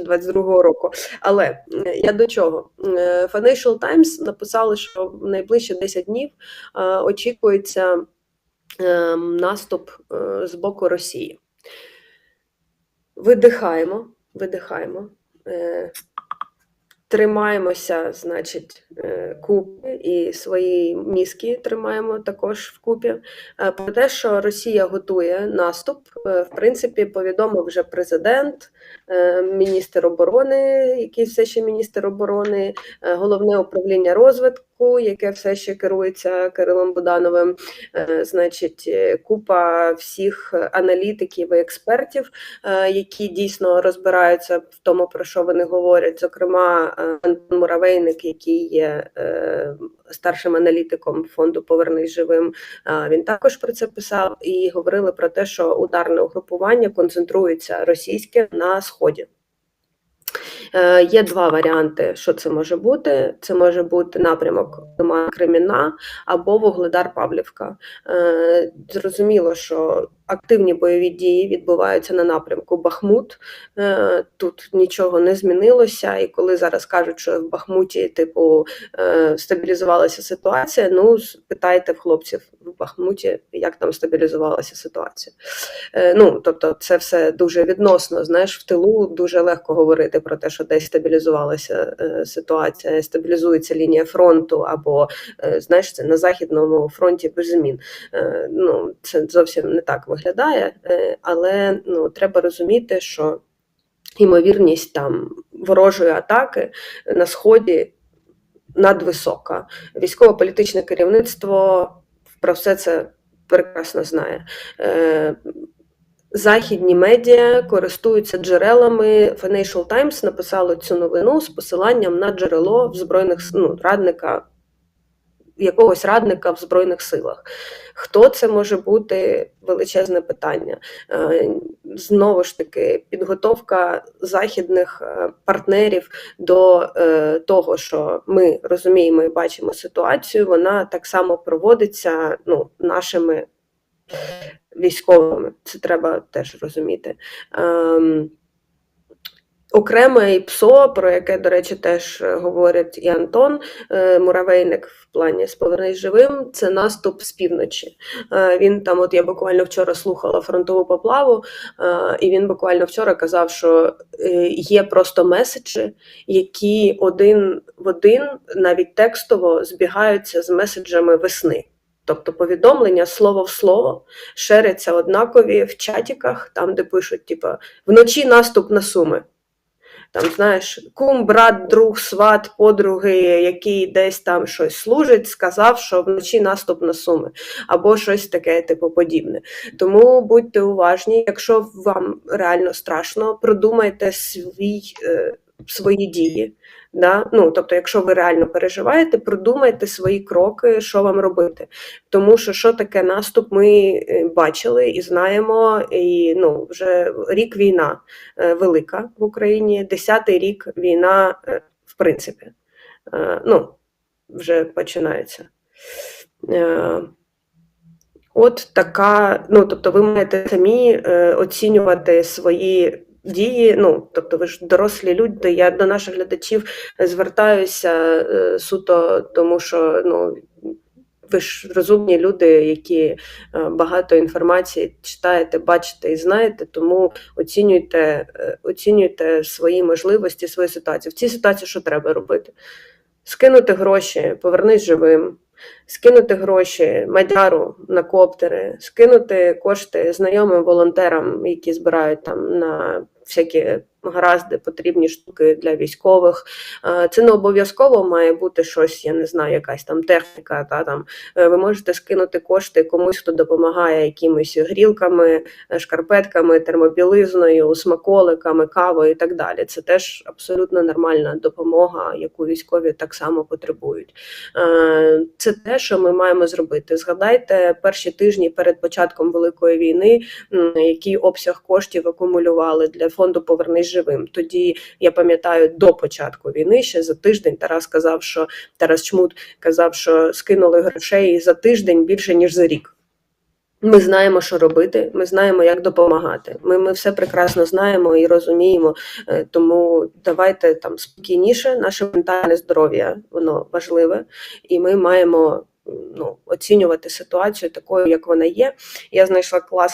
2022 року. Але е, я до чого? Е, Financial Times написали, що в найближчі 10 днів е, очікується наступ з боку Росії. Видихаємо, видихаємо. Тримаємося, значить, купи і свої мізки тримаємо також вкупі. Е, Про те, що Росія готує наступ, е, в принципі, повідомив вже президент, е, міністр оборони, який все ще міністр оборони, головне управління розвитку, яке все ще керується Кирилом Будановим. Е, Значить, е, купа всіх аналітиків і експертів, е, які дійсно розбираються в тому, про що вони говорять. Зокрема, Антон Муравейник, який є старшим аналітиком фонду Повернись живим. Він також про це писав і говорили про те, що ударне угрупування концентрується російське на сході. Е, Є два варіанти, що це може бути. Це може бути напрямок Лиман Креміна або Вугледар Павлівка. Е, Зрозуміло, що активні бойові дії відбуваються на напрямку Бахмут. Е, Тут нічого не змінилося, і коли зараз кажуть, що в Бахмуті, типу, е, стабілізувалася ситуація. Ну, питайте в хлопців в Бахмуті, як там стабілізувалася ситуація. Е, Ну, тобто, це все дуже відносно. Знаєш, в тилу дуже легко говорити про те, що десь стабілізувалася ситуація, стабілізується лінія фронту, або знаєш, це на західному фронті без змін. Ну, це зовсім не так виглядає, е, але ну, треба розуміти, що ймовірність там ворожої атаки на сході надвисока. Військово-політичне керівництво про все це прекрасно знає. Е, Західні медіа користуються джерелами. Financial Times написало цю новину з посиланням на джерело в збройних ну, радника, якогось радника в збройних силах. Хто це може бути? Величезне питання. Е, Знову ж таки, підготовка західних е, партнерів до е, того, що ми розуміємо і бачимо ситуацію, вона так само проводиться ну, нашими військовими. Це треба теж розуміти. Ем, Окреме ПСО, про яке, до речі, теж е, говорить і Антон е, Муравейник в плані з «Повернись живим, це наступ з півночі. Е, Він там, от я буквально вчора слухала фронтову поплаву, і він буквально вчора казав, що є просто меседжі, які один в один, навіть текстово, збігаються з меседжами весни. Тобто повідомлення слово в слово шеряться однакові в чатіках, там, де пишуть, типа, вночі наступ на суми. Там, знаєш, кум, брат, друг, сват, подруги, який десь там щось служить, сказав, що вночі наступ на суми, або щось таке, типу, подібне. Тому будьте уважні, якщо вам реально страшно, продумайте свій, е, свої дії. Да? Ну, тобто, якщо ви реально переживаєте, продумайте свої кроки, що вам робити. Тому що що таке наступ, ми е, бачили і знаємо, і ну, вже рік війна е, велика в Україні, десятий рік війна, е, в принципі, ну, вже починається. От така, ну тобто, ви маєте самі оцінювати свої дії. Ну, тобто, ви ж дорослі люди. Я до наших глядачів звертаюся е, суто, тому що ну. Ви ж розумні люди, які е, багато інформації читаєте, бачите і знаєте, тому оцінюйте, е, оцінюйте свої можливості, свою ситуацію. В цій ситуації що треба робити? Скинути гроші, повернись живим, скинути гроші мадяру на коптери, скинути кошти знайомим волонтерам, які збирають там на всякі гаразди, потрібні штуки для військових. Е, Це не обов'язково має бути щось, я не знаю, якась там техніка. Та там Е, ви можете скинути кошти комусь, хто допомагає якимись грілками, е, шкарпетками, термобілизною, смаколиками, кавою і так далі. Це теж абсолютно нормальна допомога, яку військові так само потребують. Це те, що ми маємо зробити. Згадайте перші тижні перед початком великої війни, який обсяг коштів акумулювали для фонду Повернись живим. Тоді я пам'ятаю до початку війни, ще за тиждень Тарас казав, що Тарас Чмут казав, що скинули грошей за тиждень більше ніж за рік. Ми знаємо, що робити, ми знаємо, як допомагати. Ми, ми все прекрасно знаємо і розуміємо. Е, Тому давайте там спокійніше. Наше ментальне здоров'я воно важливе, і ми маємо ну, оцінювати ситуацію такою, як вона є. Я знайшла клас.